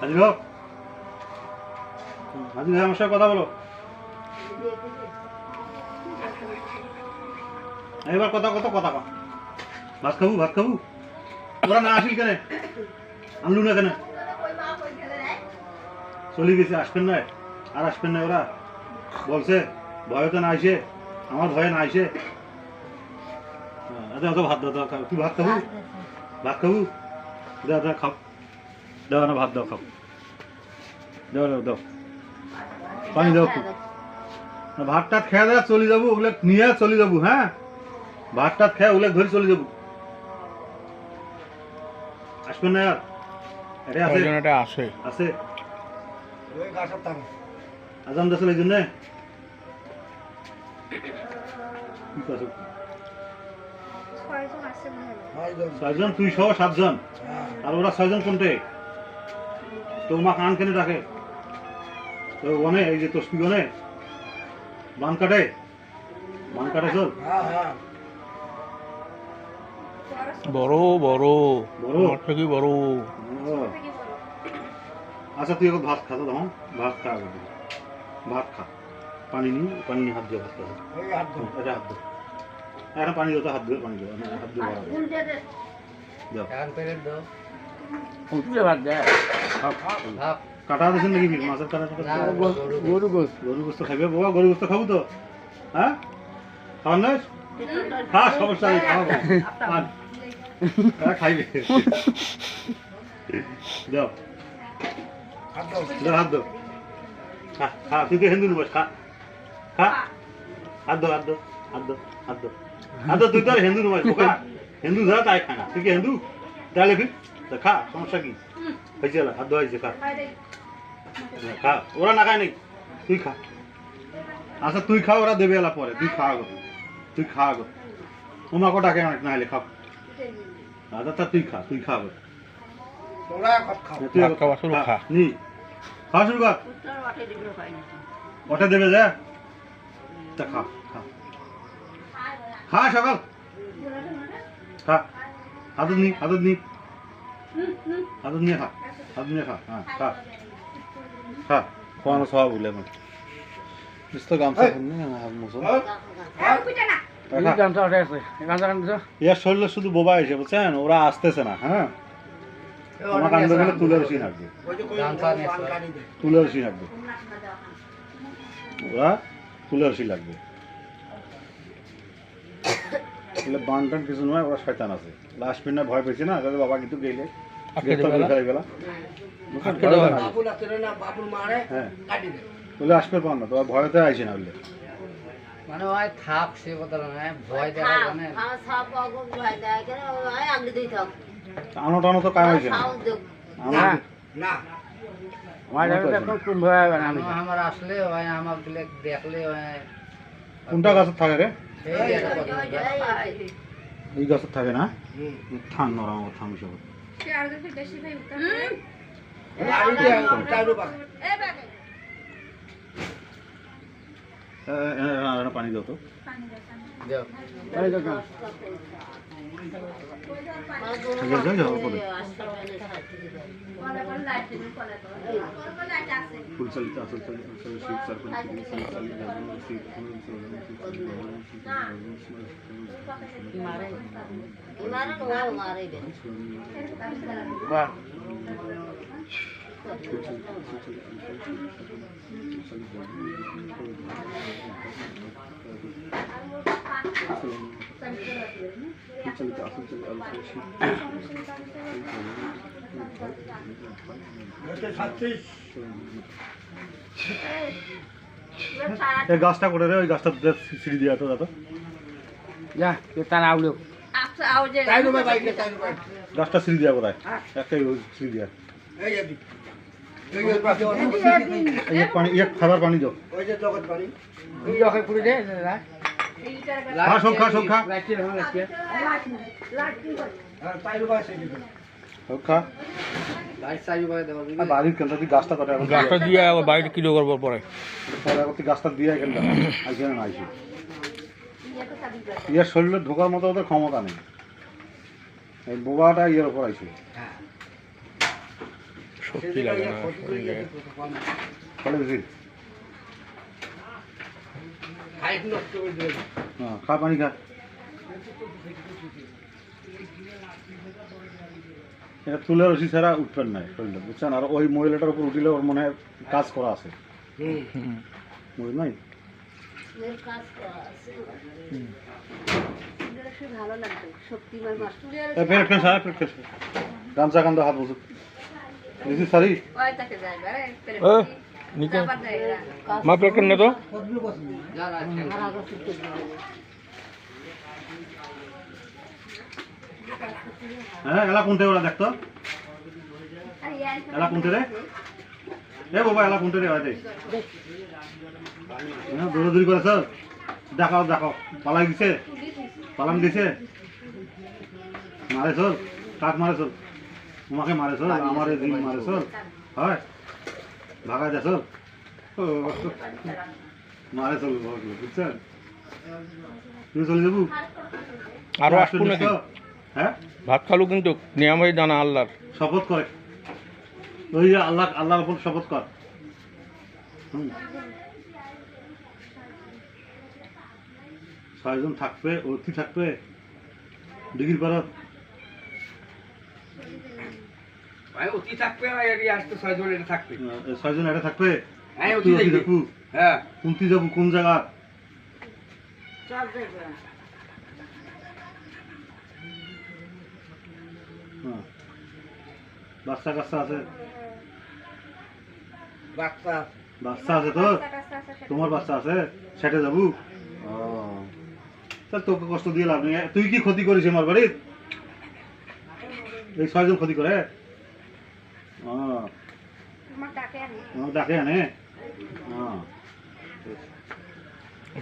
হাজির হোক হাজির আমার সাথে কথা বলো। এবার কথা কত কথা কও। ভাত খাব ভাত খাব। ওরা না আসিল কেন? আনলু না কেন? চলে গেছে, আসবেন না আর আসবেন না ওরা। বলছে ভয়তে না আইসে আমার ভয়ে না আইসে অত ভাত দাও তুই ভাত খাব। ভাত খাব? দাও খাও। দাও না ভাত দাও খাও। দাও দাও দাও। পানি দাও না, ভাত টাত খেয়ে দেয় চলে যাব ওগুলো নিয়ে চলে যাব হ্যাঁ? ভাত টাত খেয়ে ওগুলো ধরে চলে যাব। আসবেন না এটা আছে? আজান কি? ছয়জন আছে মনে হয়। ছয়জন? তুই সহ সাতজন? আর ওরা ছয়জন কোনটে? তো মা কান কেনে ডাকে? তো ওনে এই যে তসবি গনে বান কাটে? বান কাটে চল। বড় বড়। বড়? থেকে বড়। আচ্ছা তুই এখন ভাত খা তো তখন ভাত খা ভাত খা। পানি নি পানি নিয়ে হাত দিয়ে ভাত খা এটা হাত দে। এখন পানি দিও তো হাত দিয়ে পানি দিও। না, হাত দিয়ে বাড়াবো যাও। উঠলে ভাত দেয়। কাটা দিয়েছেন নাকি? মাছের কাটা গরু গোস গরু গোস্ত। খাইবে? বাবা গরু গোস্ত খাব তো। হ্যাঁ? খাওয়ার নয় খা সমস্যা নেই খাওয়াবো। হ্যাঁ, খাইবে। যাও। হাত দাও খা খা তুই তো হিন্দু বস খা। খা। হাত দাও হাত দাও হাত দাও হাত দাও হাত দাও তুই তো হিন্দু নয় হিন্দু ধরা তাই খানা তুই কি হিন্দু? তাহলে ফির তা খা সমস্যা কি? হয়েছে হাত ধোয়া হয়েছে খা। খা। ওরা না খায় নাকি তুই খা। আচ্ছা তুই খা ওরা দেবে এলা পরে। তুই খা গো তুই খা গো তোমাকে ডাকে অনেক না হলে খাও। আচ্ছা তা তুই খা তুই খা গো হ্যাঁ, তুই খাওয়া শুরু খা। নি। খাওয়া শুরু কর। ওটা দেবে যা? তা খা খা। খা সকাল। খা। হাতত নি হাতত নি। নিয়ে খা হাত নিয়ে খা হ্যাঁ খা। খা খোয়ানো সব বলে আমার বুঝতে গামছা হাত মুছো ইয়ার শরীরে শুধু বোবা এসে বুঝছেন ওরা আসতেছে না হ্যাঁ আমার কান্দে গেলে ওরা লাগবে তাহলে বান টান কিছু নয় ওরা শয়তান আছে। লাস্ট মিনিট ভয় পেয়েছে না তাহলে বাবা কিন্তু গেলে। গ্রেফতার করে না? হ্যাঁ। বলে আসবে পান না তোমার ভয়তে আইসে না বললে মানে ওই থাক সে কথা নয় ভয় দেখা জানে আনো টানো তো কাম না। হ্যাঁ। আমার আমার জায়গাটা এখন কুম্ভ না। আমার আসলে আমার দেখলে কোনটা গাছের থাকে রে? এই গাছের থাকে না? থান নরম থাম সব সে আর যদি বেশি এই গাছটা করে রে ওই গাছটা সিঁড়ি দিয়ে তো দাদা। যা তার আউলো। আচ্ছা আও যে গাছটা সিঁড়ি দেওয়া কোথায় একটাই সিঁড়ি দেওয়া এই এক পানি এক খাবার পানি দাও। পুরি দে খা সব খা সব খা বাড়ির কেন তুই গাছটা কাটে গাছটা দিয়ে আবার কিলো করব পরে। তুই গাছটা দিয়ে এখানটা আইসে না ইয়ার শরীরে ঢোকার মতো ওদের ক্ষমতা নেই। এই বোবাটা ইয়ের ওপর আইসে। শক্তি লাগে না হ্যাঁ খা পানি খা। এটা তুলে রসি ছাড়া উঠবেন না শরীরটা বুঝছেন আর ওই মহিলাটার উপর উঠিলে ওর মনে কাজ করা আছে। নাই? ভালো লাগবে শক্তিমান গামছা কান্দা হাত বসুক বেশি সারি ওই তাকে যায় বারে এরা। মা প্লেট কেন তো হ্যাঁ এলা কোনটে ওরা দেখতো? এলা কোনটে রে? এ বাবা এলা কোনটে রে? হয় দে হ্যাঁ দৌড়াদৌড়ি করেছ দেখাও দেখাও পালাই দিছে। পালাম দিছে। মারে চল কাক মারে চল তোমাকে মারে চল আমার দিন মারে চল হয় ভাগাই দে চল ও, মারে চল বুঝছেন তুমি চলে যাব? আরও আসব নাকি? হ্যাঁ? ভাত খালো কিন্তু নিয়ম হয়ে জানা আল্লাহর। শপথ করে। ওই যে আল্লাহ আল্লাহর উপর শপথ কর। ছয়জন থাকবে অতি থাকবে। ডিগ্রি পারত ভাই অতি থাকবে আর এর আসতে ছয়জন এটা থাকবে। ছয়জন এটা থাকবে? হ্যাঁ অতি হ্যাঁ। কোনটি যাব কোন জায়গা? হ্যাঁ। বাচ্চা কাচ্চা আছে? বাচ্চা বাচ্চা আছে তোর তোমার বাচ্চা আছে? সেটে যাব? ও। তা তোকে কষ্ট দিয়ে লাভ নেই। তুই কি ক্ষতি করিস আমার বাড়ির? এই ছয়জন ক্ষতি করে? ডাকে আনি। ডাকে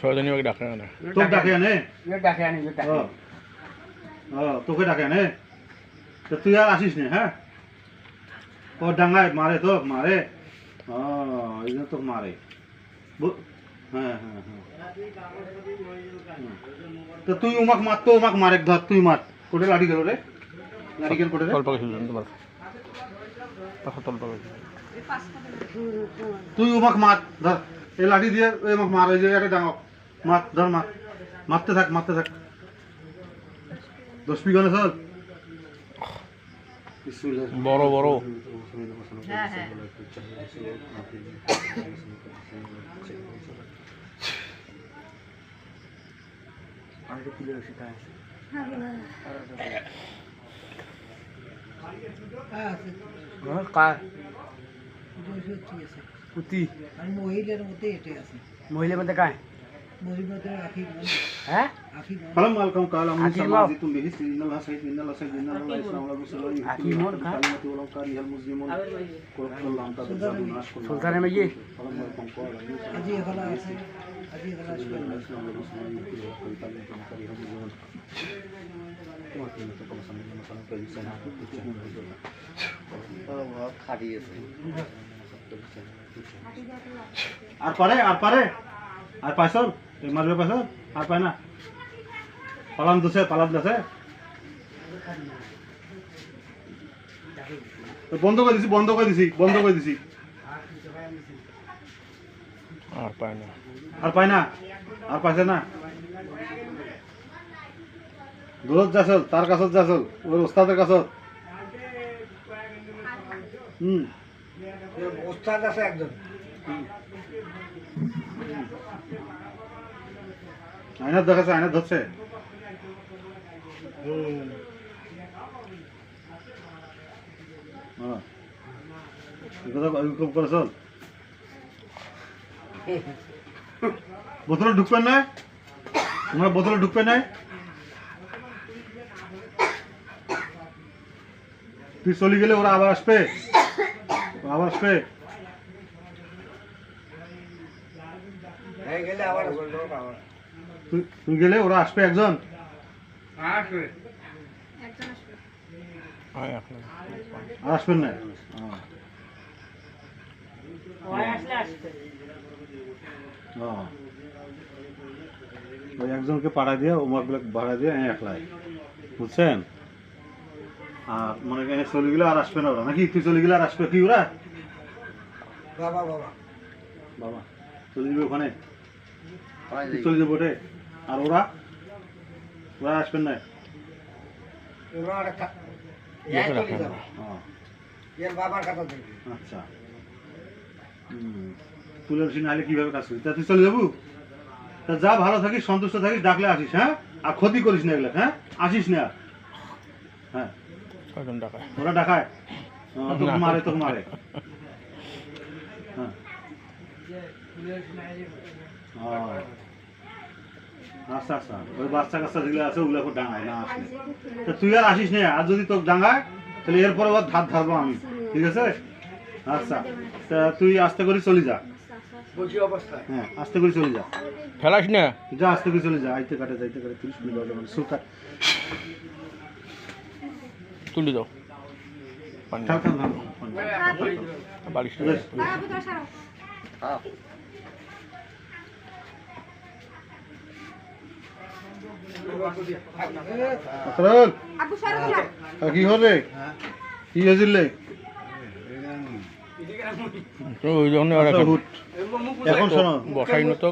ছয়জনী ডাকে না তোকে ডাকে আনে ডাকে আনি। ও ও তোকে ডাকে আনে। তা তুই আর আসিস না হ্যাঁ? ও ডাঙ্গায় মারে তো মারে। ও এই জন্য তোকে মারে। বু- হ্যাঁ হ্যাঁ হ্যাঁ। তো তুই উমাক মারতো উমাক মারে ধর তুই মার। কোটে লাঠি গেল রে। লাঠি গেল কোটে তোমার তুই উমাক মার ধর। এই লাঠি দিয়ে ওই উমাক মার ওই যে একটা ডাঙর মার ধর মার। মারতে থাক মারতে থাক। দশ বিঘনে চল। বড় বড়। হ্যাঁ হ্যাঁ কার পুতি আর মহিলার মধ্যে এটাই আছে মহিলা হ্যাঁ inna la islam la muslim Aki mau kan? kalimati walau kari hal muslimun qul lam ta zabu nas kul সুলতানের মেয়ে kalam alkam kalam আজি এখানে আছে আজি এখানে আসবে islam la muslim kul kalim alkam kari hal muslimun তোমার কি মতো কোনো সামনে কোনো সামনে কই দিছে না কিছু খাটিয়েছে আর পারে আর পারে আর পাইছল মারবে পাইছল আর পায় না পালাম দোসে পালাম দোসে বন্ধ করে দিছি বন্ধ করে দিছি বন্ধ করে দিছি। আর পায় না। আর পায় না? আর পাইছে না? দূরত যাচল তার কাছত যাচল ওর ওস্তাদের কাছত। হুম ওস্তাদ আছে একজন। আয়নার দেখাচ্ছে আয়নার ধরছে হ্যাঁ এই কথা ওইরকম করে চল বোতলে ঢুকবেন না তোমরা বোতলে ঢুকবে না তুই চলে গেলে ওরা আবার আসবে আবার আসবে তুই গেলে ওরা আসবে একজন? আসবেন না? হ্যাঁ। ওই একজনকে পাড়া দিয়ে ওমার ভাড়া দিয়ে আমি একলাই। বুঝছেন? আর মনে করেন চলে গেলে আর আসবে না ওরা। নাকি তুই চলে গেলে আর আসবে? কি ওরা? বাবা বাবা। বাবা চলে যাবে ওখানে? চলে যাব ওটে আর ওরা? ওরা আসবেন না ওরা একটা এর বাবার কথা দেখবি আচ্ছা। হুম। তুলের সিং আলে কীভাবে কাজ করিস তা তুই চলে যাব? তা যা ভালো থাকিস সন্তুষ্ট থাকিস ডাকলে আসিস হ্যাঁ? আর ক্ষতি করিস না এগুলো হ্যাঁ? আসিস না। হ্যাঁ। ওরা ডাকায়। তোকে মারে তোকে মারে। হ্যাঁ। আচ্ছা আচ্ছা। ওই বাচ্চা কাচ্চা যেগুলো আছে ওগুলো এখন ডাঙায় না আসলে। তা তুই আর আসিস না আর যদি তোকে ডাঙায় তাহলে এরপরে ওর ধার ধারবো আমি ঠিক আছে? আচ্ছা তা তুই আস্তে করে চলে যা। হ্যাঁ আস্তে করে চলে যা। ফেলাস না। যা আস্তে করে চলে যা। আইতে কাটে যাইতে কাটে মানে সুখা তুলি দাও। পানি থাম থাম থাম বালিশ বেশ। বাবা তোরা সারো থাক। আতরল আব্বু সারো তোরা আর কি হলে? কি হয়েছিলে ওই জন্য আর এখন হুট। এখন শোনো। বসাই নতো